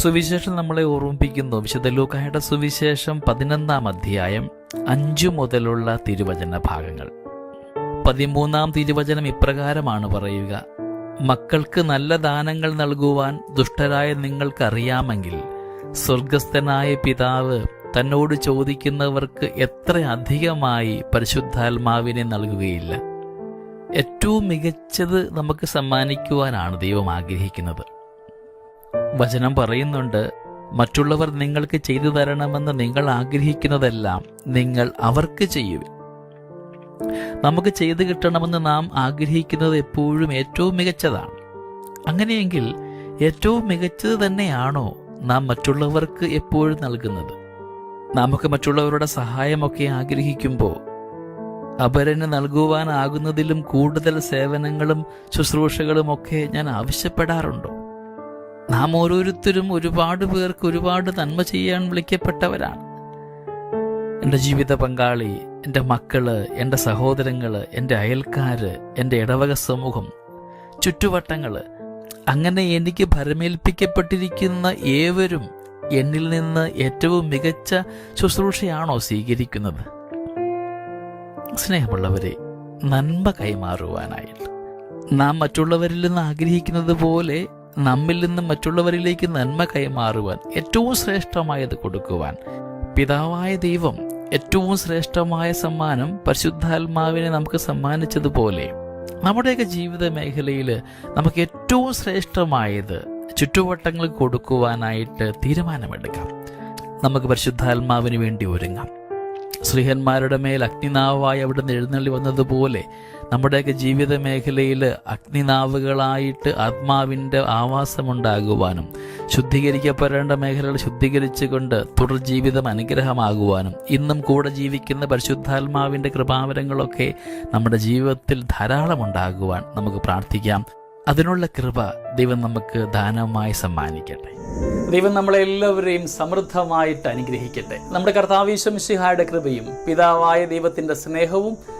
സുവിശേഷം നമ്മളെ ഓർമ്മിപ്പിക്കുന്നു. വിശുദ്ധ ലൂക്കായുടെ സുവിശേഷം പതിനൊന്നാം അധ്യായം അഞ്ചു മുതലുള്ള തിരുവചന ഭാഗങ്ങൾ. പതിമൂന്നാം തിരുവചനം ഇപ്രകാരമാണ് പറയുക. മക്കൾക്ക് നല്ല ദാനങ്ങൾ നൽകുവാൻ ദുഷ്ടരായ നിങ്ങൾക്കറിയാമെങ്കിൽ സ്വർഗസ്ഥനായ പിതാവ് തന്നോട് ചോദിക്കുന്നവർക്ക് എത്ര അധികമായി പരിശുദ്ധാത്മാവിനെ നൽകുകയില്ല. ഏറ്റവും മികച്ചത് നമുക്ക് സമ്മാനിക്കുവാനാണ് ദൈവം ആഗ്രഹിക്കുന്നത്. വചനം പറയുന്നുണ്ട് മറ്റുള്ളവർ നിങ്ങൾക്ക് ചെയ്തു തരണമെന്ന് നിങ്ങൾ ആഗ്രഹിക്കുന്നതെല്ലാം നിങ്ങൾ അവർക്ക് ചെയ്യുവിൻ. നമുക്ക് ചെയ്തു കിട്ടണമെന്ന് നാം ആഗ്രഹിക്കുന്നത് എപ്പോഴും ഏറ്റവും മികച്ചതാണ്. അങ്ങനെയെങ്കിൽ ഏറ്റവും മികച്ചത് തന്നെയാണോ നാം മറ്റുള്ളവർക്ക് എപ്പോഴും നൽകുന്നത്? നമുക്ക് മറ്റുള്ളവരുടെ സഹായമൊക്കെ ആഗ്രഹിക്കുമ്പോൾ അപരന് നൽകുവാനാകുന്നതിലും കൂടുതൽ സേവനങ്ങളും ശുശ്രൂഷകളും ഒക്കെ ഞാൻ ആവശ്യപ്പെടാറുണ്ടോ? നാം ഓരോരുത്തരും ഒരുപാട് പേർക്ക് ഒരുപാട് നന്മ ചെയ്യാൻ വിളിക്കപ്പെട്ടവരാണ്. എന്റെ ജീവിത പങ്കാളി എന്റെ മക്കൾ എന്റെ സഹോദരങ്ങൾ എന്റെ അയൽക്കാര് എന്റെ ഇടവക സമൂഹം ചുറ്റുവട്ടങ്ങൾ. അങ്ങനെ എനിക്ക് ഭരമേൽപ്പിക്കപ്പെട്ടിരിക്കുന്ന ഏവരും എന്നിൽ നിന്ന് ഏറ്റവും മികച്ച ശുശ്രൂഷയാണോ സ്വീകരിക്കുന്നത്? സ്നേഹമുള്ളവരെ നന്മ കൈമാറുവാനായിട്ട് നാം മറ്റുള്ളവരിൽ നിന്ന് ആഗ്രഹിക്കുന്നത് പോലെ നമ്മിൽ നിന്നും മറ്റുള്ളവരിലേക്ക് നന്മ കൈമാറുവാൻ ഏറ്റവും ശ്രേഷ്ഠമായത് കൊടുക്കുവാൻ. പിതാവായ ദൈവം ഏറ്റവും ശ്രേഷ്ഠമായ സമ്മാനം പരിശുദ്ധാത്മാവിനെ നമുക്ക് സമ്മാനിച്ചതുപോലെ നമ്മുടെയൊക്കെ ജീവിത മേഖലയിൽ നമുക്ക് ഏറ്റവും ശ്രേഷ്ഠമായത് ചുറ്റുവട്ടങ്ങൾ കൊടുക്കുവാനായിട്ട് തീരുമാനമെടുക്കാം. നമുക്ക് പരിശുദ്ധാത്മാവിന് വേണ്ടി ഒരുങ്ങാം. ശ്രീഹന്മാരുടെ മേൽ അഗ്നിനാവായി അവിടുന്ന് എഴുന്നള്ളി വന്നതുപോലെ നമ്മുടെയൊക്കെ ജീവിത മേഖലയിൽ അഗ്നിനാവുകളായിട്ട് ആത്മാവിന്റെ ആവാസമുണ്ടാകുവാനും ശുദ്ധീകരിക്കപ്പെടേണ്ട മേഖലകൾ ശുദ്ധീകരിച്ചുകൊണ്ട് തുടർ ജീവിതം അനുഗ്രഹമാകുവാനും ഇന്നും കൂടെ ജീവിക്കുന്ന പരിശുദ്ധാത്മാവിന്റെ കൃപാവരങ്ങളൊക്കെ നമ്മുടെ ജീവിതത്തിൽ ധാരാളം ഉണ്ടാകുവാൻ നമുക്ക് പ്രാർത്ഥിക്കാം. അതിനുള്ള കൃപ ദൈവം നമുക്ക് ദാനമായി സമ്മാനിക്കട്ടെ. ദൈവം നമ്മളെല്ലാവരെയും സമൃദ്ധമായിട്ട് അനുഗ്രഹിക്കട്ടെ. നമ്മുടെ കർത്താവീശ്വംശിഹായുടെ കൃപയും പിതാവായ ദൈവത്തിന്റെ സ്നേഹവും